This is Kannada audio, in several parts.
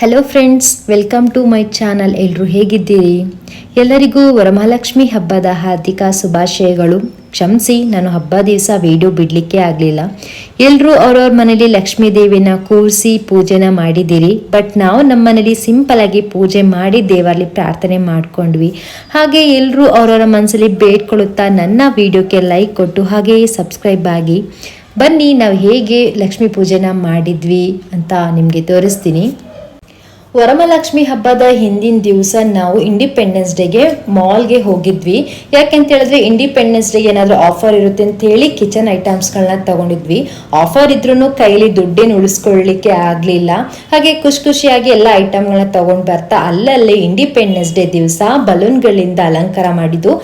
Hello friends welcome to my channel ಎಲ್ಲರೂ ಹೇಗಿದ್ದೀರಿ? ಎಲ್ಲರಿಗೂ ವರಮಹಾಲಕ್ಷ್ಮಿ ಹಬ್ಬದ ಹಾರ್ದಿಕ ಶುಭಾಶಯಗಳು. ಕ್ಷಮಿಸಿ, ನಾನು ಹಬ್ಬ ದಿವಸ ವಿಡಿಯೋ ಬಿಡಲಿಕ್ಕೆ ಆಗಲಿಲ್ಲ. ಎಲ್ಲರೂ ಅವ್ರವ್ರ ಮನೇಲಿ ಲಕ್ಷ್ಮೀ ದೇವಿನ ಕೂರಿಸಿ ಪೂಜೆನ ಮಾಡಿದ್ದೀರಿ. ಬಟ್ ನಾವು ನಮ್ಮ ಮನೇಲಿ ಸಿಂಪಲ್ ಆಗಿ ಪೂಜೆ ಮಾಡಿ ದೇವರಲ್ಲಿ ಪ್ರಾರ್ಥನೆ ಮಾಡ್ಕೊಂಡ್ವಿ. ಹಾಗೆ ಎಲ್ಲರೂ ಅವ್ರವ್ರ ಮನಸ್ಸಲ್ಲಿ ಬೇಡ್ಕೊಳ್ಳುತ್ತಾ ನನ್ನ ವಿಡಿಯೋಕ್ಕೆ ಲೈಕ್ ಕೊಟ್ಟು ಹಾಗೆ ಸಬ್ಸ್ಕ್ರೈಬ್ ಆಗಿ. ಬನ್ನಿ, ನಾವು ಹೇಗೆ ಲಕ್ಷ್ಮೀ ಪೂಜೆನ ಮಾಡಿದ್ವಿ ಅಂತ ನಿಮಗೆ ತೋರಿಸ್ತೀನಿ. ವರಮಹಾಲಕ್ಷ್ಮಿ ಹಬ್ಬದ ಹಿಂದಿನ ದಿವಸ ನಾವು ಇಂಡಿಪೆಂಡೆನ್ಸ್ ಡೇಗೆ ಮಾಲ್ಗೆ ಹೋಗಿದ್ವಿ. ಯಾಕೆಂತ ಹೇಳಿದ್ರೆ ಇಂಡಿಪೆಂಡೆನ್ಸ್ ಡೇಗೆ ಏನಾದರೂ ಆಫರ್ ಇರುತ್ತೆ ಅಂತ ಹೇಳಿ ಕಿಚನ್ ಐಟಮ್ಸ್ಗಳನ್ನ ತಗೊಂಡಿದ್ವಿ. ಆಫರ್ ಇದ್ರೂ ಕೈಲಿ ದುಡ್ಡೇನು ಉಳಿಸ್ಕೊಳ್ಳಿಕ್ಕೆ ಆಗಲಿಲ್ಲ. ಹಾಗೆ ಖುಷಿ ಖುಷಿಯಾಗಿ ಎಲ್ಲ ಐಟಮ್ಗಳನ್ನ ತಗೊಂಡು ಬರ್ತಾ ಅಲ್ಲಲ್ಲೇ ಇಂಡಿಪೆಂಡೆನ್ಸ್ ಡೇ ದಿವಸ ಬಲೂನ್ಗಳಿಂದ ಅಲಂಕಾರ ಮಾಡಿದ್ದು.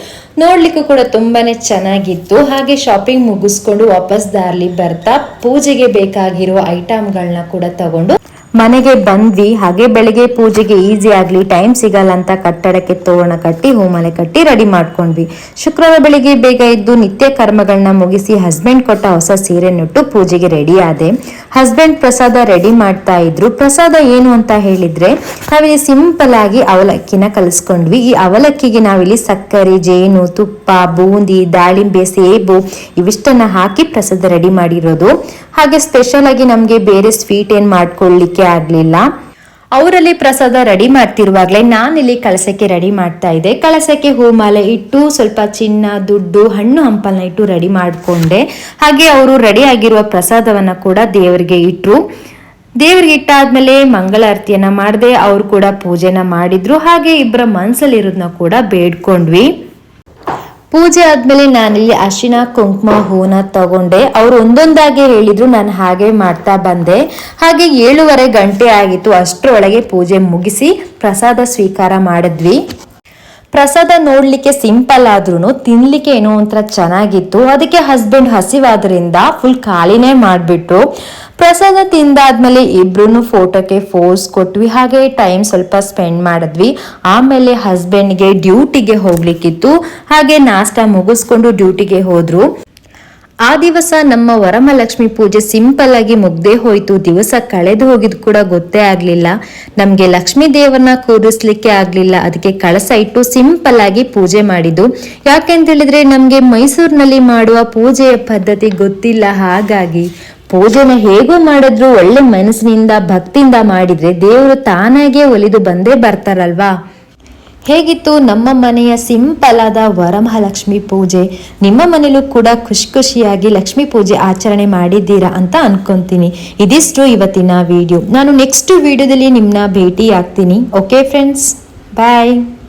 ನೋಡ್ಲಿಕ್ಕೂ ಕೂಡ ತುಂಬಾನೇ ಚೆನ್ನಾಗಿತ್ತು. ಹಾಗೆ ಶಾಪಿಂಗ್ ಮುಗಿಸ್ಕೊಂಡು ವಾಪಸ್ ದಾರ್ಲಿ ಬರ್ತಾ ಪೂಜೆಗೆ ಬೇಕಾಗಿರೋ ಐಟಮ್ಗಳನ್ನ ಕೂಡ ತಗೊಂಡು ಮನೆಗೆ ಬಂದ್ವಿ. ಹಾಗೆ ಬೆಳಿಗ್ಗೆ ಪೂಜೆಗೆ ಈಸಿ ಆಗಲಿ ಟೈಮ್ ಸಿಗಲ್ಲ ಅಂತ ಕಟ್ಟಡಕ್ಕೆ ತೋರಣ ಕಟ್ಟಿ, ಹೂಮಲೆ ಕಟ್ಟಿ ರೆಡಿ ಮಾಡ್ಕೊಂಡ್ವಿ. ಶುಕ್ರವಾರ ಬೆಳಿಗ್ಗೆ ಬೇಗ ಇದ್ದು ನಿತ್ಯ ಕರ್ಮಗಳನ್ನ ಮುಗಿಸಿ ಹಸ್ಬೆಂಡ್ ಕೊಟ್ಟ ಹೊಸ ಸೀರೆ ನೆಟ್ಟು ಪೂಜೆಗೆ ರೆಡಿ ಆದೆ. ಹಸ್ಬೆಂಡ್ ಪ್ರಸಾದ ರೆಡಿ ಮಾಡ್ತಾ ಇದ್ರು. ಪ್ರಸಾದ ಏನು ಅಂತ ಹೇಳಿದ್ರೆ, ನಾವಿಲ್ಲಿ ಸಿಂಪಲ್ ಆಗಿ ಅವಲಕ್ಕಿನ ಕಲಿಸ್ಕೊಂಡ್ವಿ. ಈ ಅವಲಕ್ಕಿಗೆ ನಾವಿಲ್ಲಿ ಸಕ್ಕರೆ, ಜೇನು, ತುಪ್ಪ, ಬೂಂದಿ, ದಾಳಿಂಬೆ, ಸೇಬು ಇವಿಷ್ಟನ್ನ ಹಾಕಿ ಪ್ರಸಾದ ರೆಡಿ ಮಾಡಿರೋದು. ಹಾಗೆ ಸ್ಪೆಷಲ್ ಆಗಿ ನಮಗೆ ಬೇರೆ ಸ್ವೀಟ್ ಏನ್ ಮಾಡ್ಕೊಳ್ಳಿಕ್ಕೆ ಆಗ್ಲಿಲ್ಲ. ಅವರಲ್ಲಿ ಪ್ರಸಾದ ರೆಡಿ ಮಾಡ್ತಿರುವಾಗಲೇ ನಾನಿಲ್ಲಿ ಕಳಸಕ್ಕೆ ರೆಡಿ ಮಾಡ್ತಾ ಇದ್ದೆ. ಕಳಸಕ್ಕೆ ಹೂಮಾಲೆ ಇಟ್ಟು ಸ್ವಲ್ಪ ಚಿನ್ನ, ದುಡ್ಡು, ಹಣ್ಣು ಹಂಪಲ್ನ ಇಟ್ಟು ರೆಡಿ ಮಾಡಿಕೊಂಡೆ. ಹಾಗೆ ಅವರು ರೆಡಿ ಆಗಿರುವ ಪ್ರಸಾದವನ್ನ ಕೂಡ ದೇವರಿಗೆ ಇಟ್ರು. ದೇವರಿಗೆ ಇಟ್ಟಾದ್ಮೇಲೆ ಮಂಗಳಾರತಿಯನ್ನ ಮಾಡದೆ, ಅವ್ರು ಕೂಡ ಪೂಜೆನ ಮಾಡಿದ್ರು. ಹಾಗೆ ಇಬ್ಬರ ಮನಸ್ಸಲ್ಲಿರೋದನ್ನ ಕೂಡ ಬೇಡ್ಕೊಂಡ್ವಿ. ಪೂಜೆ ಆದ್ಮೇಲೆ ನಾನಿಲ್ಲಿ ಅಶಿನ ಕುಂಕುಮ ಹೂನ ತಗೊಂಡೆ. ಅವ್ರು ಒಂದೊಂದಾಗಿ ಹೇಳಿದ್ರು, ನಾನು ಹಾಗೆ ಮಾಡ್ತಾ ಬಂದೆ. ಹಾಗೆ ಏಳುವರೆ ಗಂಟೆ ಆಗಿತ್ತು. ಅಷ್ಟರೊಳಗೆ ಪೂಜೆ ಮುಗಿಸಿ ಪ್ರಸಾದ ಸ್ವೀಕಾರ ಮಾಡಿದ್ವಿ. ಪ್ರಸಾದ ನೋಡ್ಲಿಕ್ಕೆ ಸಿಂಪಲ್ ಆದ್ರೂ ತಿನ್ಲಿಕ್ಕೆ ಏನೋ ಒಂಥರ ಚೆನ್ನಾಗಿತ್ತು. ಅದಕ್ಕೆ ಹಸ್ಬೆಂಡ್ ಹಸಿವಾದ್ರಿಂದ ಫುಲ್ ಖಾಲಿನೇ ಮಾಡಿಬಿಟ್ರು. ಪ್ರಸಾದ ತಿಂದಾದ್ಮೇಲೆ ಇಬ್ರು ಫೋಟೋಕ್ಕೆ ಫೋಸ್ ಕೊಟ್ವಿ. ಹಾಗೆ ಟೈಮ್ ಸ್ವಲ್ಪ ಸ್ಪೆಂಡ್ ಮಾಡಿದ್ವಿ. ಆಮೇಲೆ ಹಸ್ಬೆಂಡ್ಗೆ ಡ್ಯೂಟಿಗೆ ಹೋಗ್ಲಿಕ್ಕಿತ್ತು. ಹಾಗೆ ನಾಷ್ಟ ಮುಗಿಸ್ಕೊಂಡು ಡ್ಯೂಟಿಗೆ ಹೋದ್ರು. ಆ ದಿವಸ ನಮ್ಮ ವರಮಹಾಲಕ್ಷ್ಮಿ ಪೂಜೆ ಸಿಂಪಲ್ ಆಗಿ ಮುಗ್ದೇ ಹೋಯ್ತು. ದಿವಸ ಕಳೆದು ಹೋಗಿದ್ ಕೂಡ ಗೊತ್ತೇ ಆಗ್ಲಿಲ್ಲ. ನಮ್ಗೆ ಲಕ್ಷ್ಮೀ ದೇವರನ್ನ ಕೂರಿಸ್ಲಿಕ್ಕೆ ಆಗ್ಲಿಲ್ಲ. ಅದಕ್ಕೆ ಕಳಸ ಇಟ್ಟು ಸಿಂಪಲ್ ಆಗಿ ಪೂಜೆ ಮಾಡಿದ್ದು. ಯಾಕೆಂತ ಹೇಳಿದ್ರೆ ನಮ್ಗೆ ಮೈಸೂರಿನಲ್ಲಿ ಮಾಡುವ ಪೂಜೆಯ ಪದ್ಧತಿ ಗೊತ್ತಿಲ್ಲ. ಹಾಗಾಗಿ ಪೂಜೆನ ಹೇಗೂ ಮಾಡಿದ್ರು ಒಳ್ಳೆ ಮನಸ್ಸಿನಿಂದ, ಭಕ್ತಿಯಿಂದ ಮಾಡಿದ್ರೆ ದೇವರು ತಾನಾಗೆ ಒಲಿದು ಬಂದೇ ಬರ್ತಾರಲ್ವಾ? ಹೇಗಿತ್ತು ನಮ್ಮ ಮನೆಯ ಸಿಂಪಲ್ ಆದ ವರಮಹಾಲಕ್ಷ್ಮಿ ಪೂಜೆ? ನಿಮ್ಮ ಮನೇಲೂ ಕೂಡ ಖುಷಿ ಖುಷಿಯಾಗಿ ಲಕ್ಷ್ಮೀ ಪೂಜೆ ಆಚರಣೆ ಮಾಡಿದ್ದೀರಾ ಅಂತ ಅನ್ಕೊಂತೀನಿ. ಇದಿಷ್ಟು ಇವತ್ತಿನ ವಿಡಿಯೋ ನಾನು ನೆಕ್ಸ್ಟ್ ವಿಡಿಯೋದಲ್ಲಿ ನಿಮ್ಮನ್ನ ಭೇಟಿ ಆಗ್ತೀನಿ ಓಕೆ ಫ್ರೆಂಡ್ಸ್ ಬಾಯ್